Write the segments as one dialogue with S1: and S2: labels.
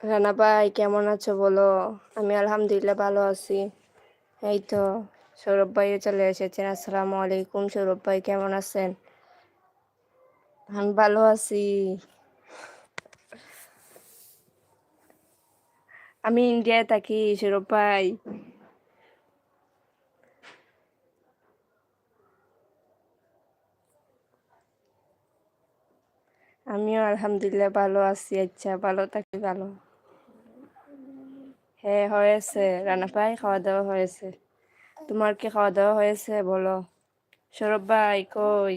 S1: রানা ভাই, কেমন আছো বলো? আমি আলহামদুলিল্লাহ ভালো আছি। এই তো, সৌরভ ভাইও চলে এসেছেন। আসসালামু আলাইকুম সৌরভ ভাই, কেমন আছেন? আমি ভালো আছি। আমি ইন্ডিয়ায় থাকি সৌরভ ভাই। আমিও আলহামদুলিল্লাহ ভালো আছি। আচ্ছা ভালো থাকি, ভালো। হ্যাঁ হয়েছে। রানা ভাই খাওয়া দাওয়া হয়েছে। তোমার কি খাওয়া দাওয়া হয়েছে বলো? সৌরভ ভাই, কই?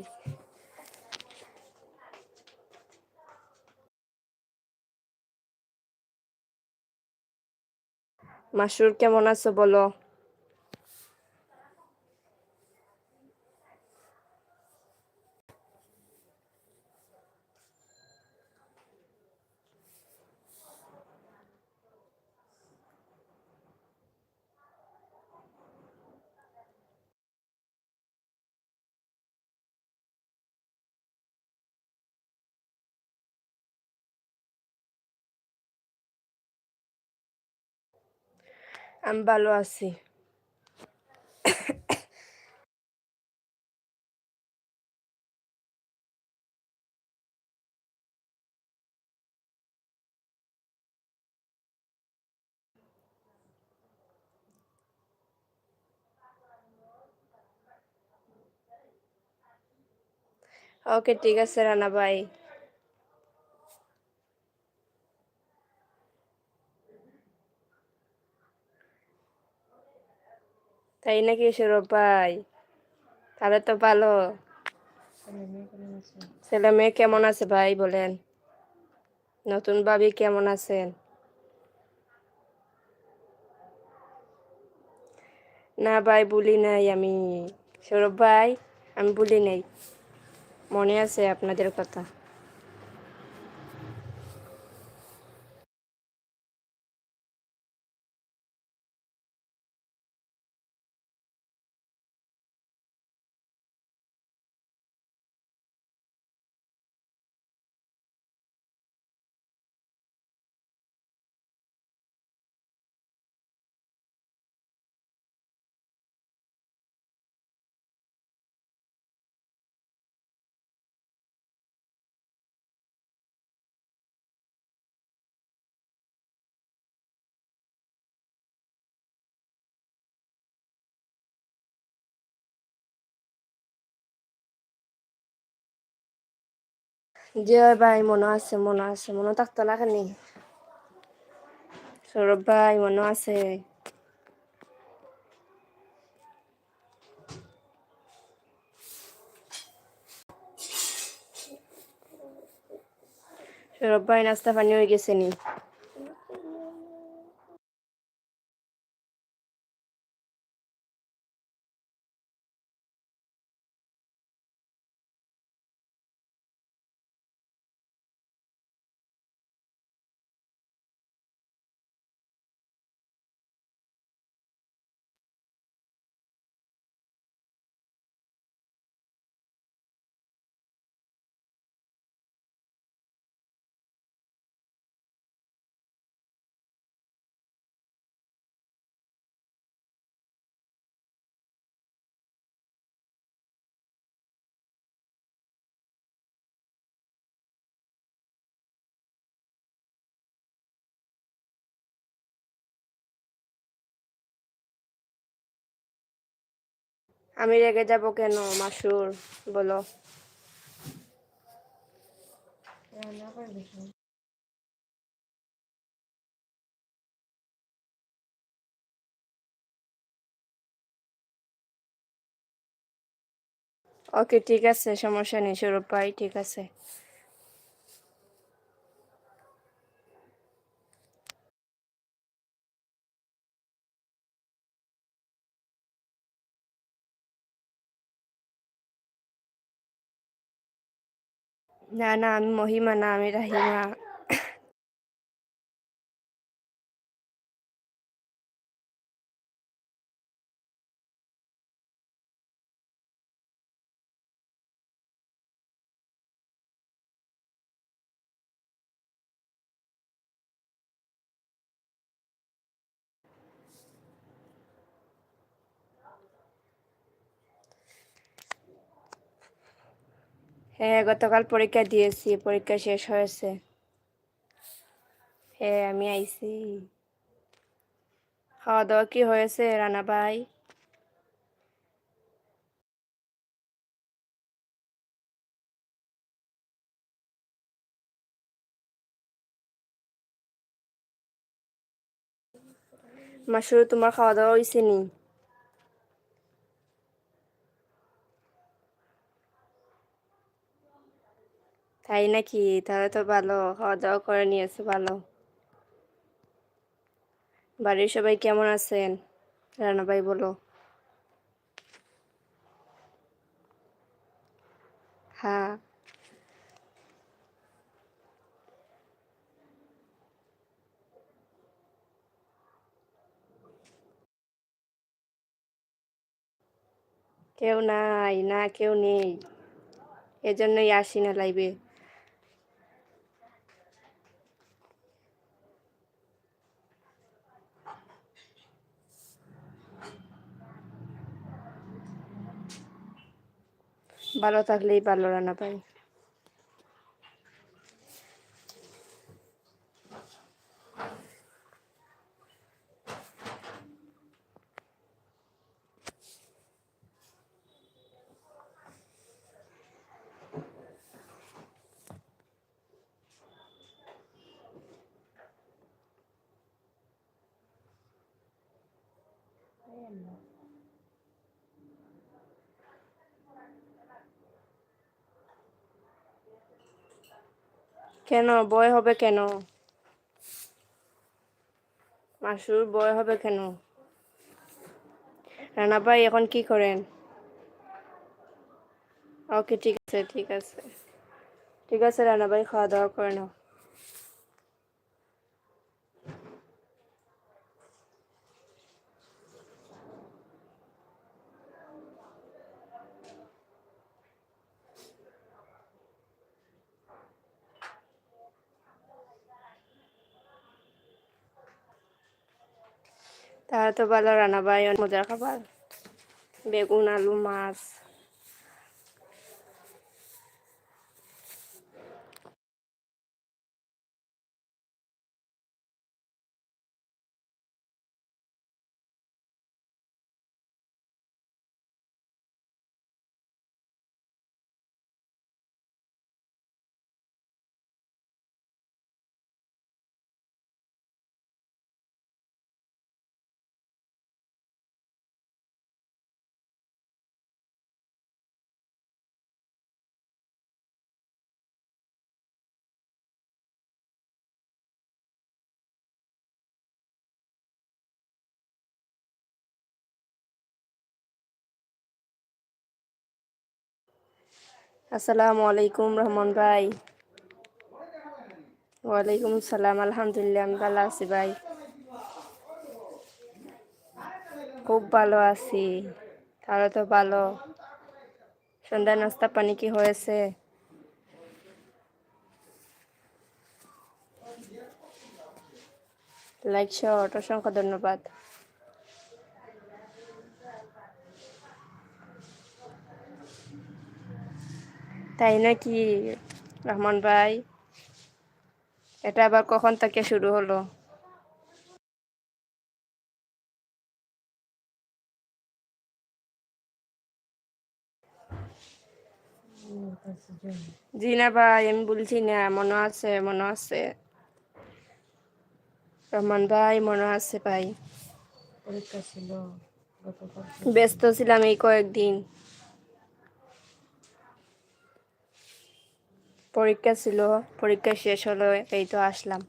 S1: মাসুর কেমন আছো বলো? আমি ভালো আছি ওকে ঠিক আছে রানা ভাই তাই নাকি সৌরভ ভাই তাহলে তো ভালো। ছেলে মেয়ে কেমন আছে ভাই বলেন? নতুন ভাবি কেমন আছেন? না ভাই, বলি নাই আমি। সৌরভ ভাই, আমি বলি নাই। মনে আছে আপনাদের কথা। জি ভাই মনে আছে মনে আছে, মনে থাকতো না। কেন সৌরভ ভাই মনে আছে। সৌরভ ভাই নাস্তা পানি হয়ে গেছে নি। আমি রেগে যাব কেন, মাসুর? বলো। ওকে, ঠিক আছে, সমস্যা নেই, সৌরভ ভাই, ঠিক আছে। না না আমি মহিমা না আমি রাহিমা হ্যাঁ গতকাল পরীক্ষা দিয়েছি, পরীক্ষা শেষ হয়েছে। হ্যাঁ আমি আইছি। খাওয়া দাওয়া কি হয়েছে, রানা ভাই? মাসুর তোমার খাওয়া দাওয়া হয়েছে নি? তাই নাকি? তাহলে তো ভালো খাওয়া দাওয়া করে নিয়েছে, ভালো। বাড়ির সবাই কেমন আছেন? রানা ভাই বলো। হ্যাঁ। কেউ নাই, না কেউ নেই। এজন্যই আসি না লাইভে ভালো থাকলেই ভালো রান্না পাই কেন? বয় হবে কেন? মাসুর বয় হবে কেন? রানা ভাই, এখন কি করেন? ওকে, ঠিক আছে ঠিক আছে। ঠিক আছে, রানা ভাই, খাওয়া দাওয়া করে নাও। তাহলে তো ভালো রান্না বাই অনেক মজার খাবার। বেগুন আলু মাছ। আসসালামু আলাইকুম রহমান ভাই। ওয়ালাইকুম সালাম, আলহামদুলিল্লাহ, আমি ভালো আছি ভাই। খুব ভালো আছি, তাহলে তো ভালো। সন্ধ্যা নাস্তা পানি কি হয়েছে? লাইক শট অসংখ্য ধন্যবাদ। তাই নাকি রহমান ভাই? এটা আবার কখন থেকে শুরু হলো? জি না ভাই আমি বলছি না মনে আছে মনে আছে। রহমান ভাই মনে আছে ভাই।
S2: পরীক্ষা ছিল
S1: ব্যস্ত ছিলাম এই কয়েকদিন। পরীক্ষা ছিল পরীক্ষা শেষ হলো এই তো আসলাম।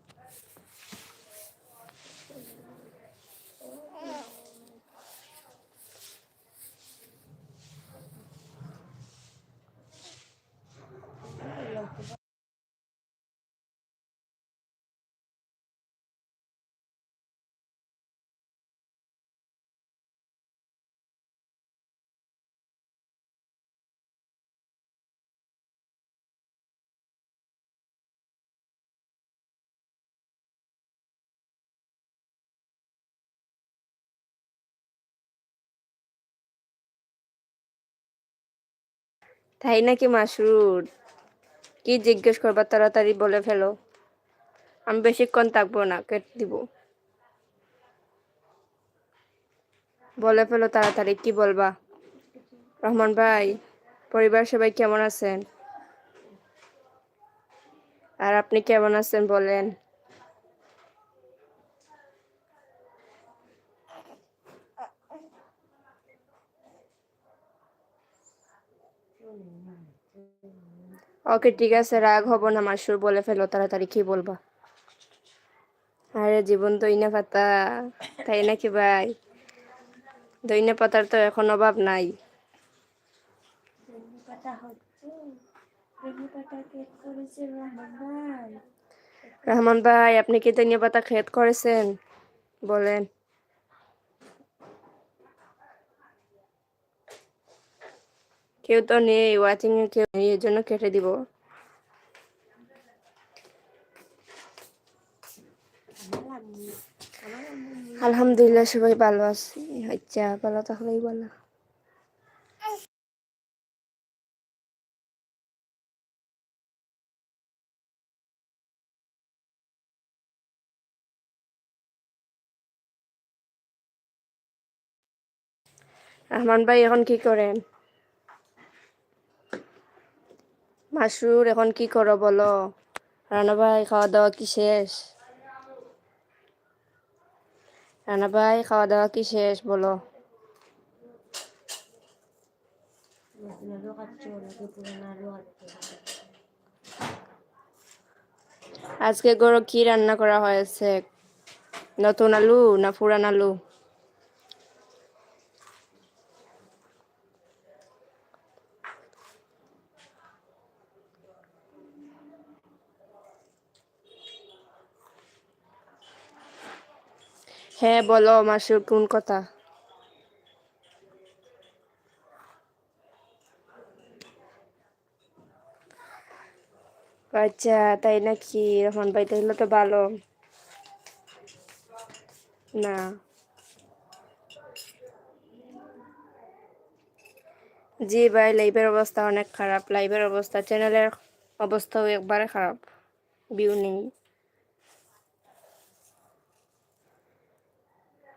S1: তাই নাকি মাসরুর কি জিজ্ঞেস করবার তাড়াতাড়ি বলে ফেলো। আমি বেশিক্ষণ থাকব না, কেটে দিব। বলে ফেলো তাড়াতাড়ি, কি বলবা? রহমান ভাই, পরিবার সবাই কেমন আছেন? আর আপনি কেমন আছেন বলেন। ওকে ঠিক আছে রাগ হব না মাসুর বলে ফেলো তাড়াতাড়ি কি বলবা? আরে জীবন দইনা পাতা তাই নাকি ভাই? দইনা পাতার তো এখন অভাব নাই। রহমান ভাই আপনি কি দইনা পাতা খেত করেছেন? বলেন। কেউ তো নেই ওয়াচিং এ কেউ নেই এর জন্য কেটে দিব। আলহামদুলিল্লাহ, সবাই ভালো আছি। আচ্ছা ভালো থাকলেই ভালো রহমান ভাই, এখন কি করেন? মাসুর, এখন কি করো বলো? রানা ভাই খাওয়া দাওয়া কি শেষ? রানা ভাই খাওয়া দাওয়া কি শেষ বলো? আজকে গরো কি রান্না করা হয়েছে? নতুন আলু না পুরান আলু? হ্যাঁ বলো মাসুর কোন কথা? আচ্ছা তাই নাকি? রহমান ভাই, তাহলে তো ভালো। না। জি ভাই লাইভের অবস্থা অনেক খারাপ। লাইভের অবস্থা চ্যানেলের অবস্থাও একবারে খারাপ। ভিউ নেই।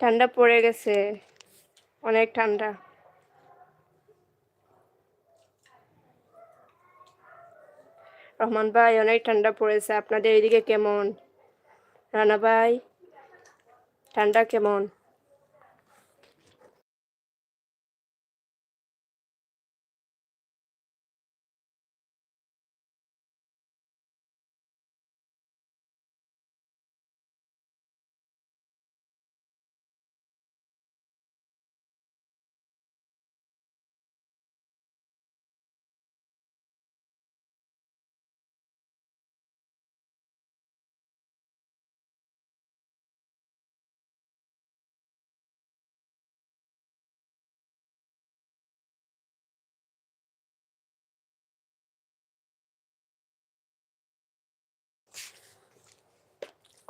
S1: ঠান্ডা পড়ে গেছে। অনেক ঠান্ডা। রহমান ভাই, অনেক ঠান্ডা পড়েছে। আপনাদের এদিকে কেমন? রানা ভাই, ঠান্ডা কেমন?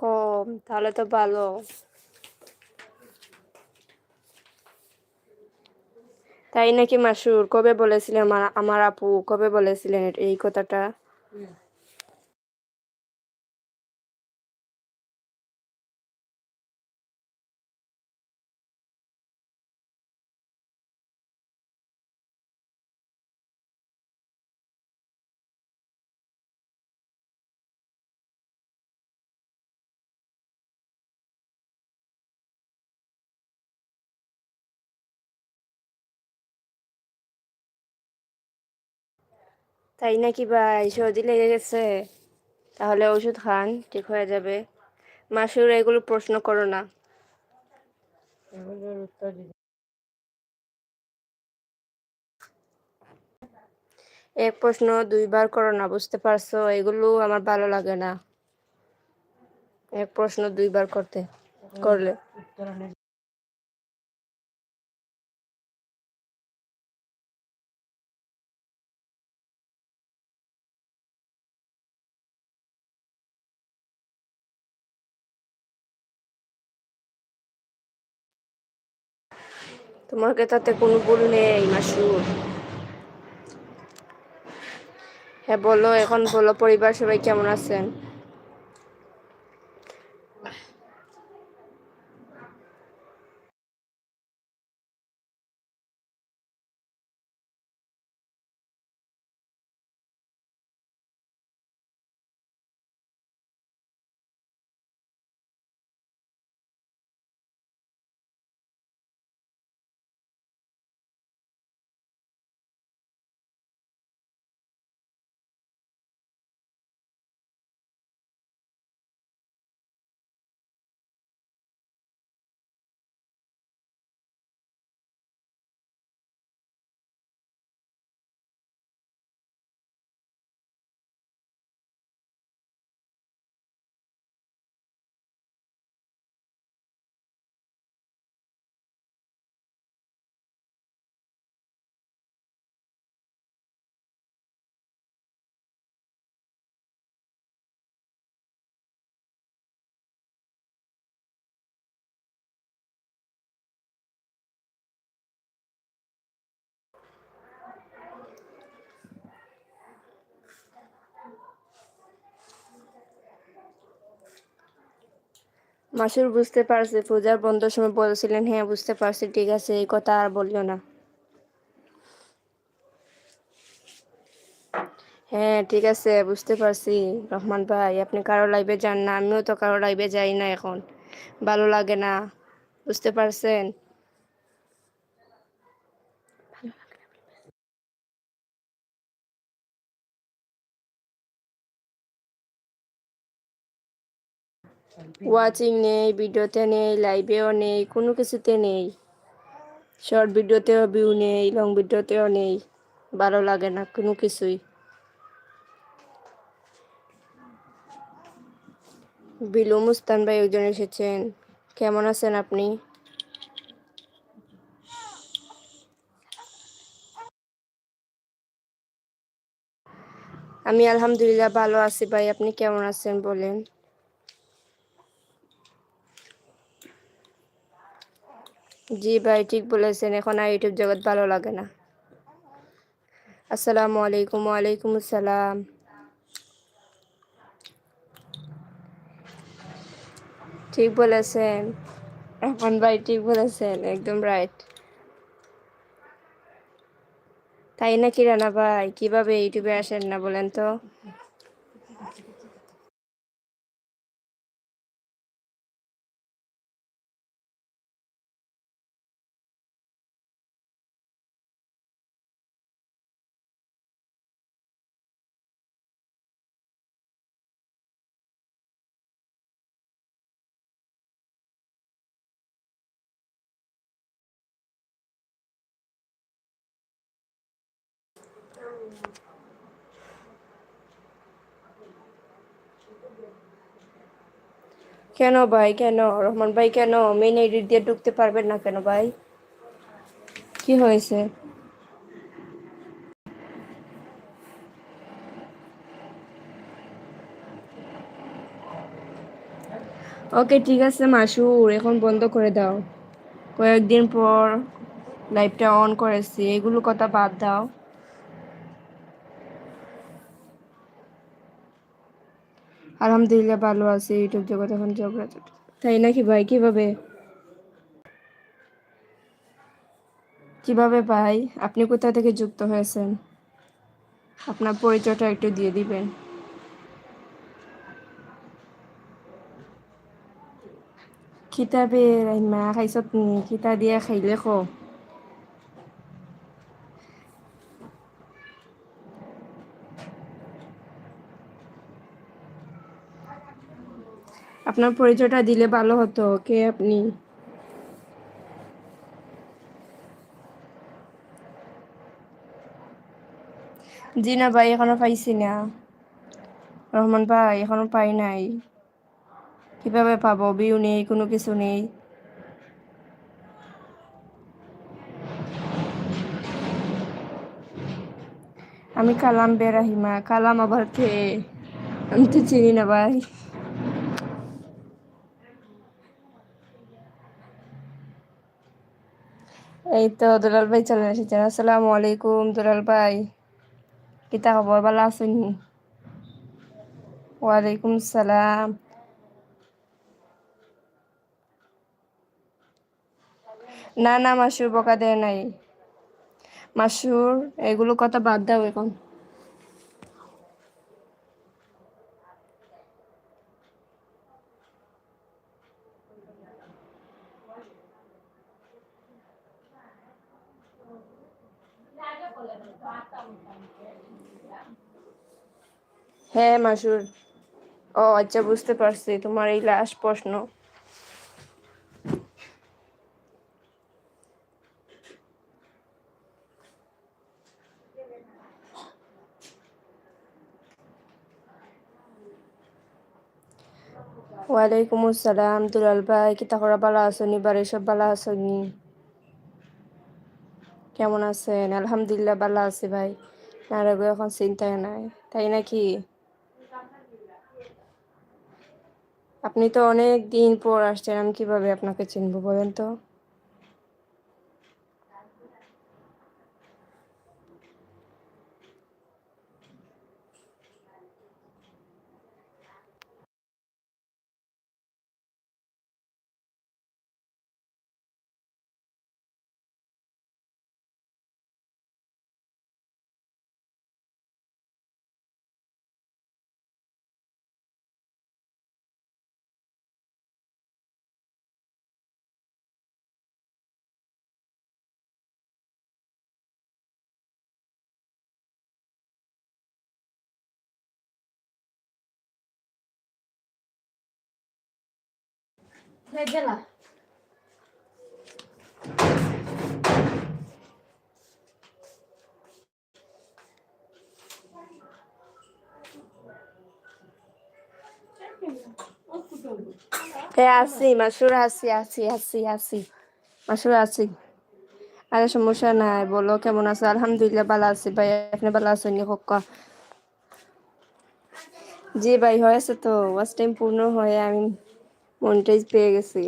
S1: কম, তাহলে তো ভালো। তাই নাকি মাসুর? কবে বলেছিলেন আমার- আপু? কবে বলেছিলেন এই কথাটা? তাই নাকি ভাই সর্দি লেগে গেছে? তাহলে ওষুধ খান ঠিক হয়ে যাবে। মাসুর এগুলো প্রশ্ন করো না। এক প্রশ্ন দুইবার করো না বুঝতে পারছ? এগুলো আমার ভালো লাগে না। এক প্রশ্ন দুইবার করতে করলে। তোমাকে তাতে কোনো ভুল নেই মাসুর হ্যাঁ বলো এখন বলো পরিবার সবাই কেমন আছেন? মাসুর বুঝতে পারছে, পূজার বন্ধুর সময় বলেছিলেন হ্যাঁ বুঝতে পারছি, ঠিক আছে, এই কথা আর বলিও না। হ্যাঁ ঠিক আছে, বুঝতে পারছি, রহমান ভাই, আপনি কারও লাইভে যান না, আমিও তো কারও লাইভে যাই না এখন, ভালো লাগে না, বুঝতে পারছেন? ওয়াচিং নেই ভিডিওতে নেই লাইভেও নেই, কোনো কিছুতে নেই। শর্ট ভিডিওতেও ভিউ নেই লং ভিডিওতেও নেই। ভালো লাগে না কোনো কিছুই। বিলু মুস্তান ভাই একজন এসেছেন। কেমন আছেন আপনি? আমি আলহামদুলিল্লাহ ভালো আছি ভাই, আপনি কেমন আছেন বলেন? জি ভাই, ঠিক বলেছেন। এখন আর ইউটিউব জগৎ ভালো লাগে না। আসসালামু আলাইকুম, ওয়ালাইকুম আসসালাম। ঠিক বলেছেন। এখন ভাই, ঠিক বলেছেন, একদম রাইট তাই নাকি রানা ভাই? কীভাবে ইউটিউবে আসেন না বলেন তো? কেন ভাই? কেন? রহমান ভাই কেন? মেন এডিট দিয়ে ঢুকতে পারবেন না কেন ভাই? কি হয়েছে? ওকে ঠিক আছে মাসুর, এখন বন্ধ করে দাও। কয়েকদিন পর লাইভটা অন করেছি। এগুলো কথা বাদ দাও। আলহামদুলিল্লাহ ভালো আছে, ইউটিউব জগৎ এখন ঝগড়া তাই নাকি ভাই, কীভাবে? কীভাবে ভাই? আপনি কোথা থেকে যুক্ত হয়েছেন? আপনার পরিচয়টা একটু দিয়ে দিবেন। কিতাবে মা খাইছত নি কিতা দিয়ে খাইলে খো আপনার পরিচয়টা দিলে ভালো হতো। কে আপনি? জি না ভাই এখনও পাইছি না। রহমান ভাই এখনও পাই নাই। কীভাবে পাবো? বিউ নেই, কোনো কিছু নেই। আমি কালাম বেরাহিমা কালাম আবার কে? আমি তো চিনি না ভাই। এই তো দুলাল ভাই চলে এসেছেন। আসসালামু আলাইকুম দুলাল ভাই। কিতা খবর? ভালো আছেন? ওয়ালাইকুম সালাম। না না, মাসুর বকা দেয় নাই। মাসুর, এগুলো কথা বাদ দাও এখন। হ্যাঁ মাসুর। ও আচ্ছা বুঝতে পারছি। তোমার এই লাস্ট প্রশ্ন। ওয়ালাইকুম আসসালাম, দুলাল ভাই। কিতা করা ভালো আসনি বাড়ির সব ভালো আসনি কেমন আছেন? আলহামদুলিল্লাহ, ভালো আছে ভাই। নারাগো এখন চিন্তায় নাই। তাই নাকি? আপনি তো অনেক দিন পর আসছেন আমি কীভাবে আপনাকে চিনবো বলেন তো?
S2: গেলা।
S1: আছি মাসুর আছি আছি আছি আছি মাসুর আছি আরে, সমস্যা নাই, বলো, কেমন আছো? আলহামদুলিল্লাহ, ভালো আছি। ভাই, আপনি ভালো আছেন নি হোক জি, ভাই, হয়েছে তো। ওয়াচ টাইম পূর্ণ হয়ে আমি মনিটাইজ পেয়ে গেছি।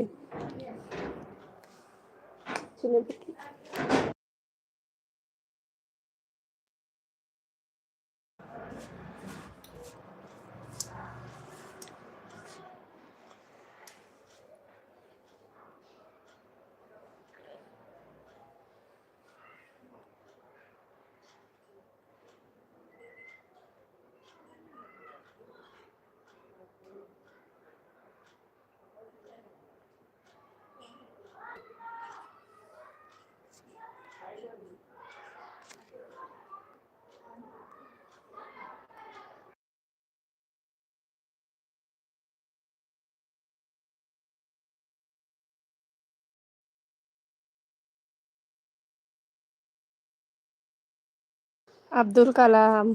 S1: আব্দুল কালাম।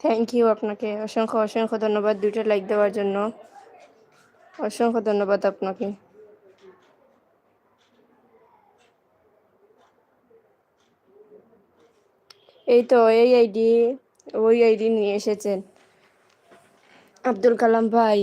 S1: থ্যাংক ইউ আপনাকে। অসংখ্য অসংখ্য ধন্যবাদ দুইটা লাইক দেওয়ার জন্য। অসংখ্য ধন্যবাদ আপনাকে। এই তো এই আইডি ওই আইডি নিয়ে এসেছেন। আব্দুল কালাম ভাই।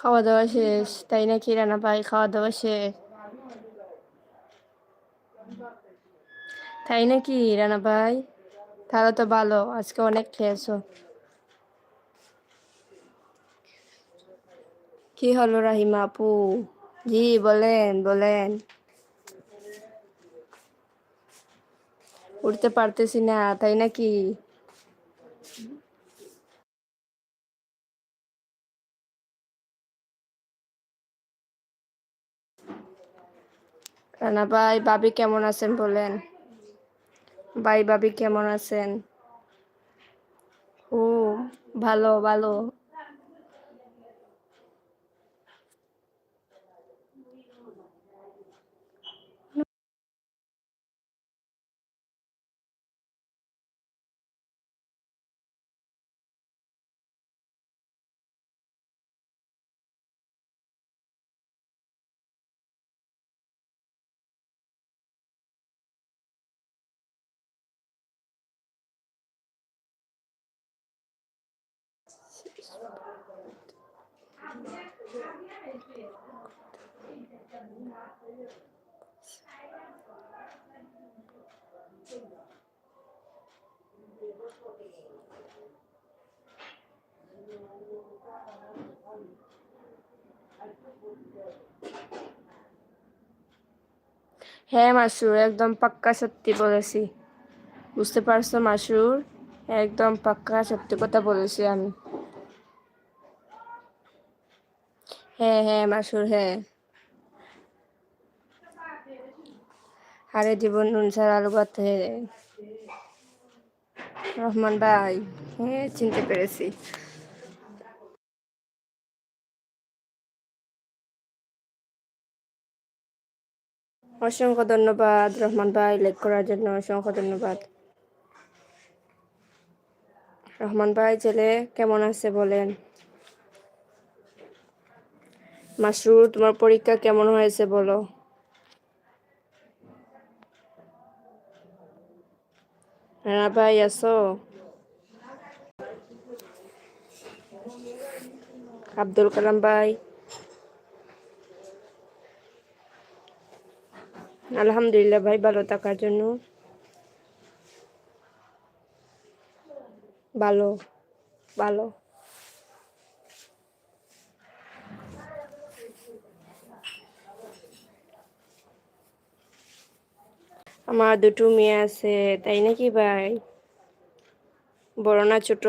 S1: খাওয়া দাওয়া শেষ, তাই নাকি রানা ভাই খাওয়া দাওয়া শেষ? তাই নাকি রানা ভাই? তাহলে তো ভালো, আজকে অনেক খেয়েছো। কি হলো রাহিমা আপু? জি, বলেন বলেন। উঠতে পারতেছি না, তাই নাকি? রানা ভাই ভাবি কেমন আছেন বলেন? ভাই ভাবি কেমন আছেন? ও ভালো ভালো। হ্যাঁ মাসুর, একদম পাক্কা সত্যি বলেছি। বুঝতে পারছ, মাসুর? একদম পাক্কা সত্যি কথা বলেছি আমি। হ্যাঁ হ্যাঁ মাসুর হ্যাঁ। আরে জীবন নুন ছাড়া আলু ভাত হ্যাঁ রহমান ভাই হ্যাঁ চিনতে পেরেছি। অসংখ্য ধন্যবাদ রহমান ভাই লাইক করার জন্য, অসংখ্য ধন্যবাদ। রহমান ভাই, ছেলে, কেমন আছে বলেন? মাসরুর তোমার পরীক্ষা কেমন হয়েছে বলো? রানা ভাই, আছো? আব্দুল কালাম ভাই। আলহামদুলিল্লাহ ভাই, ভালো থাকার জন্য। ভালো ভালো। আমার দুটো মেয়ে আছে তাই নাকি ভাই? বড় না ছোট?